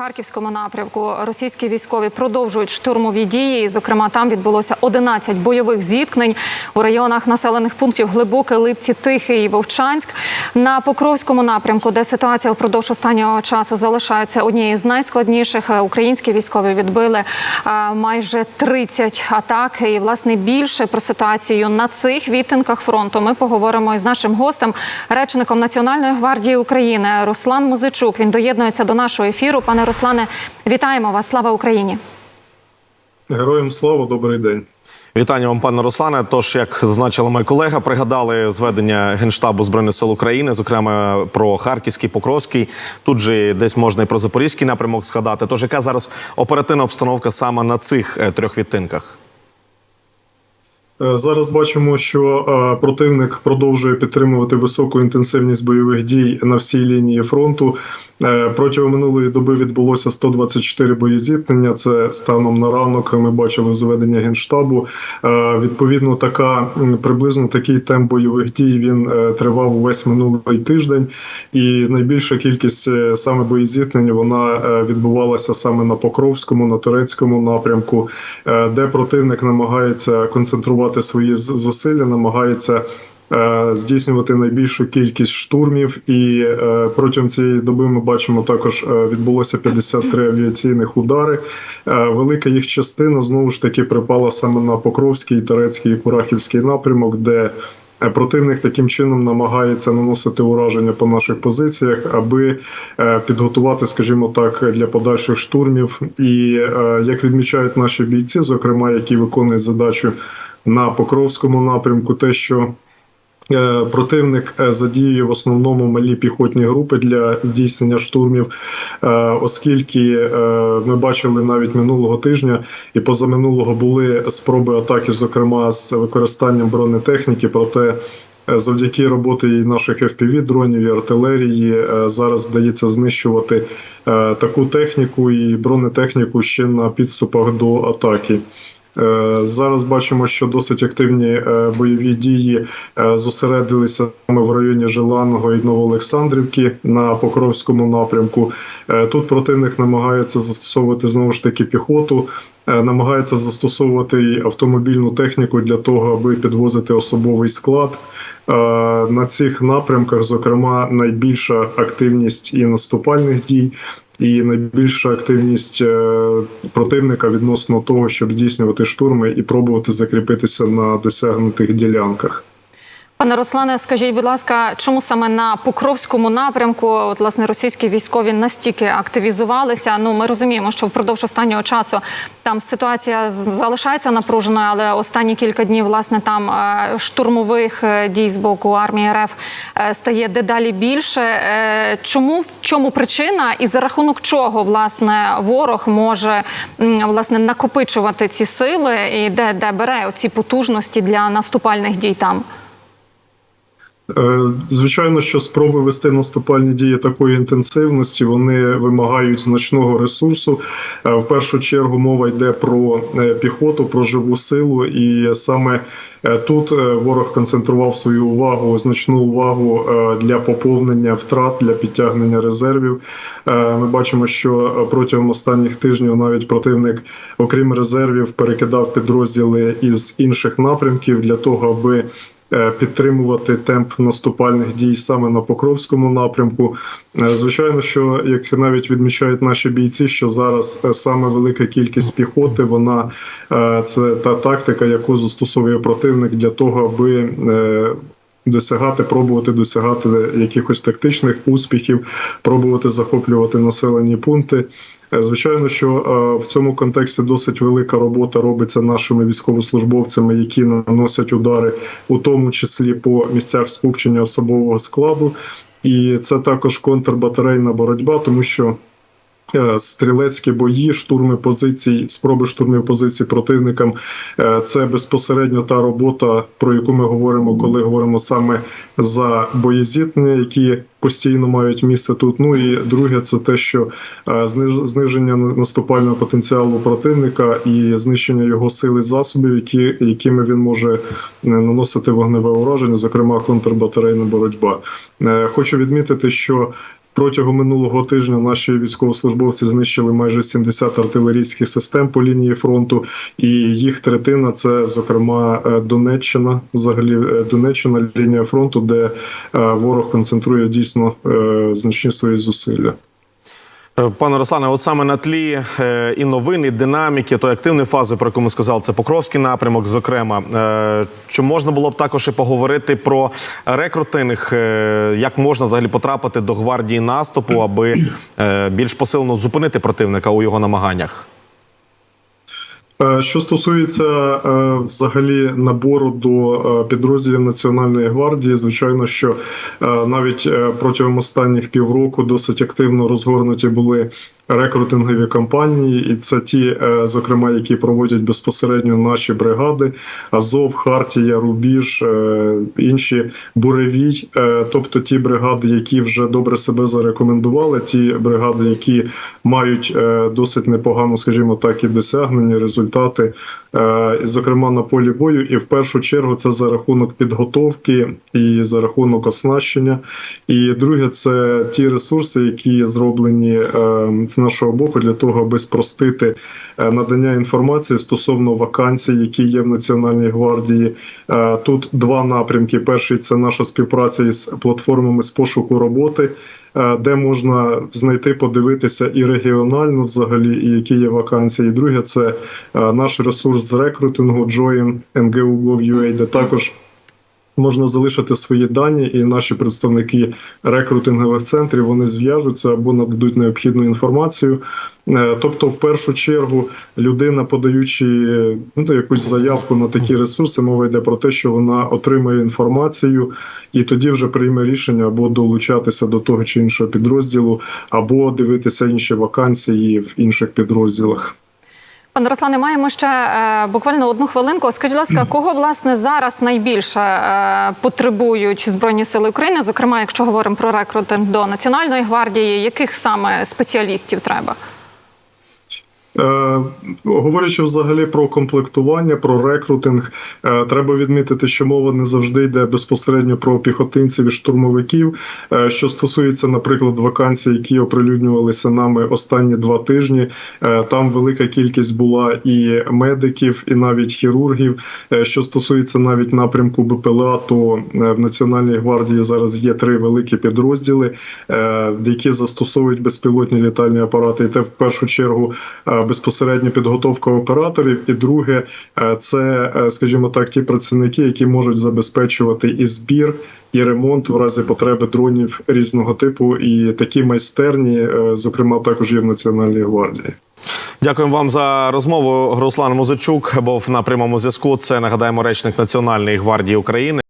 харківському напрямку російські військові продовжують штурмові дії. Зокрема, там відбулося 11 бойових зіткнень у районах населених пунктів Глибоке, Липці, Тихий і Вовчанськ. На Покровському напрямку, де ситуація впродовж останнього часу залишається однією з найскладніших. е, Українські військові відбили е, майже 30 атак. І власне більше про ситуацію на цих відтинках фронту ми поговоримо із нашим гостем, речником Національної гвардії України Руслан Музичук. Він доєднується до нашого ефіру. Пане Руслане, вітаємо вас! Слава Україні! Героям слава, добрий день. Вітання вам, пане Руслане. Тож, як зазначила моя колега, пригадали зведення генштабу збройних сил України, зокрема про Харківський, Покровський. Тут же десь можна і про Запорізький напрямок згадати. Тож, яка зараз оперативна обстановка саме на цих е, трьох відтинках? Е, Зараз бачимо, що е, противник продовжує підтримувати високу інтенсивність бойових дій на всій лінії фронту. Е, Протягом минулої доби відбулося 124 боєзіткнення. Це станом на ранок. Ми бачили зведення генштабу. Е, Відповідно, така приблизно такий темп бойових дій він е, тривав увесь минулий тиждень, і найбільша кількість саме боєзіткнень вона відбувалася саме на Покровському, на турецькому напрямку, де противник намагається концентрувати свої зусилля, намагається. Е, Здійснювати найбільшу кількість штурмів, і е, протягом цієї доби ми бачимо також е, відбулося 53 авіаційних удари. Велика їх частина знову ж таки припала саме на Покровський, Тарецький і Курахівський напрямок, де Противник таким чином намагається наносити ураження по наших позиціях, аби підготувати, скажімо так, для подальших штурмів. І як відмічають наші бійці, зокрема, які виконують задачу на Покровському напрямку, те, що Противник е, задіює в основному малі піхотні групи для здійснення штурмів, е, оскільки е, ми бачили навіть минулого тижня і позаминулого були спроби атаки, зокрема з використанням бронетехніки. Проте е, завдяки роботі і наших fpv дронів і артилерії е, зараз вдається знищувати е, таку техніку і бронетехніку ще на підступах до атаки. Е, Зараз бачимо, що досить активні е, бойові дії е, зосередилися саме в районі Желаного і Новоолександрівки на Покровському напрямку. Тут противник намагається застосовувати знову ж таки піхоту, намагається застосовувати автомобільну техніку для того, аби підвозити особовий склад. Е, На цих напрямках, зокрема, найбільша активність і наступальних дій. І найбільша активність е, противника відносно того, щоб здійснювати штурми і пробувати закріпитися на досягнутих ділянках. Пане Руслане, скажіть, будь ласка, чому саме на Покровському напрямку от, власне російські військові настільки активізувалися? Ну ми розуміємо, що впродовж останнього часу там ситуація залишається напруженою, але останні кілька днів власне там е, штурмових е, дій з боку армії РФ е, стає дедалі більше. Чому в чому причина, і за рахунок чого власне ворог може власне накопичувати ці сили, і де, де бере ці потужності для наступальних дій там? Е, Звичайно, що спроби вести наступальні дії такої інтенсивності вони вимагають значного ресурсу. Е, В першу чергу мова йде про е, піхоту, про живу силу, і саме тут ворог концентрував свою увагу, значну увагу для поповнення втрат, для підтягнення резервів. Ми бачимо, що протягом останніх тижнів навіть противник, окрім резервів, перекидав підрозділи із інших напрямків для того, аби підтримувати темп наступальних дій саме на Покровському напрямку. Е, Звичайно, що як навіть відмічають наші бійці, що зараз е, саме велика кількість піхоти, вона е, це та тактика, яку застосовує противник для того, аби е, Досягати, пробувати досягати якихось тактичних успіхів, пробувати захоплювати населені пункти. Е, Звичайно, що е, в цьому контексті досить велика робота робиться нашими військовослужбовцями, які наносять удари, у тому числі по місцях скупчення особового складу. І це також контрбатарейна боротьба, тому що стрілецькі бої, штурми позицій, спроби штурмів позицій противникам е, це безпосередньо та робота, про яку ми говоримо, коли говоримо саме за боєзіткнення, які постійно мають місце тут. Ну і друге, це те, що е, зниж- зниження наступального потенціалу противника і знищення його сили засобів, які, якими він може е, наносити вогневе ураження, зокрема контрбатарейна боротьба. Е, Хочу відмітити, що Протягом минулого тижня наші військовослужбовці знищили майже 70 артилерійських систем по лінії фронту, і їх третина це, зокрема, е, Донеччина, взагалі е, Донеччина, лінія фронту, де е, ворог концентрує дійсно значні свої зусилля. Е, Пане Руслане, от саме на тлі е, і новин, і динаміки, тої активної фази, про яку ми сказали, це Покровський напрямок. Зокрема, Е, чи можна було б також і поговорити про рекрутинг, як можна взагалі потрапити до гвардії наступу, аби більш посилено зупинити противника у його намаганнях? Е, Що стосується е, взагалі набору до е, підрозділів Національної гвардії, звичайно, що навіть протягом останніх півроку досить активно розгорнуті були рекрутингові кампанії, і це ті, е, зокрема, які проводять безпосередньо наші бригади: Азов, Хартія, Рубіж, е, інші буревій, е, тобто ті бригади, які вже добре себе зарекомендували, ті бригади, які мають досить непогано, скажімо так, і досягнення, результати, зокрема на полі бою. І в першу чергу це за рахунок підготовки і за рахунок оснащення. І друге, це ті ресурси, які зроблені е, з нашого боку для того, аби спростити е, надання інформації стосовно вакансій, які є в Національній гвардії. Е, Тут два напрямки. Перший це наша співпраця із платформами з пошуку роботи. е, Де можна знайти, подивитися і регіонально взагалі, і які є вакансії. І друге, це наш ресурс з рекрутингу Join NGO.gov.ua, де також можна залишити свої дані, і наші представники рекрутингових центрів вони зв'яжуться або нададуть необхідну інформацію. Е, Тобто, в першу чергу, людина, подаючи ну, якусь заявку на такі ресурси, мова йде про те, що вона отримає інформацію і тоді вже прийме рішення або долучатися до того чи іншого підрозділу, або дивитися інші вакансії в інших підрозділах. Пане Руслане, маємо ще е, буквально одну хвилинку. Скажіть, будь ласка, кого власне зараз найбільше е, потребують збройні сили України? Зокрема, якщо говоримо про рекрутинг до національної гвардії, яких саме спеціалістів треба? Е, говорячи взагалі про комплектування, про рекрутинг, е, треба відмітити, що мова не завжди йде безпосередньо про піхотинців і штурмовиків. Е, що стосується, наприклад, вакансій, які оприлюднювалися нами останні два тижні, там велика кількість була і медиків, і навіть хірургів. Що стосується навіть напрямку БПЛА, то в Національній гвардії зараз є три великі підрозділи, які застосовують безпілотні літальні апарати. І те в першу чергу безпосередньо підготовка операторів, і друге, е, це, е, скажімо так, ті працівники, які можуть забезпечувати і збір, і ремонт в разі потреби дронів різного типу. І такі майстерні, е, зокрема, також є в Національній гвардії. Дякуємо вам за розмову. Руслан Музичук був на прямому зв'язку. Це нагадаємо речник Національної гвардії України.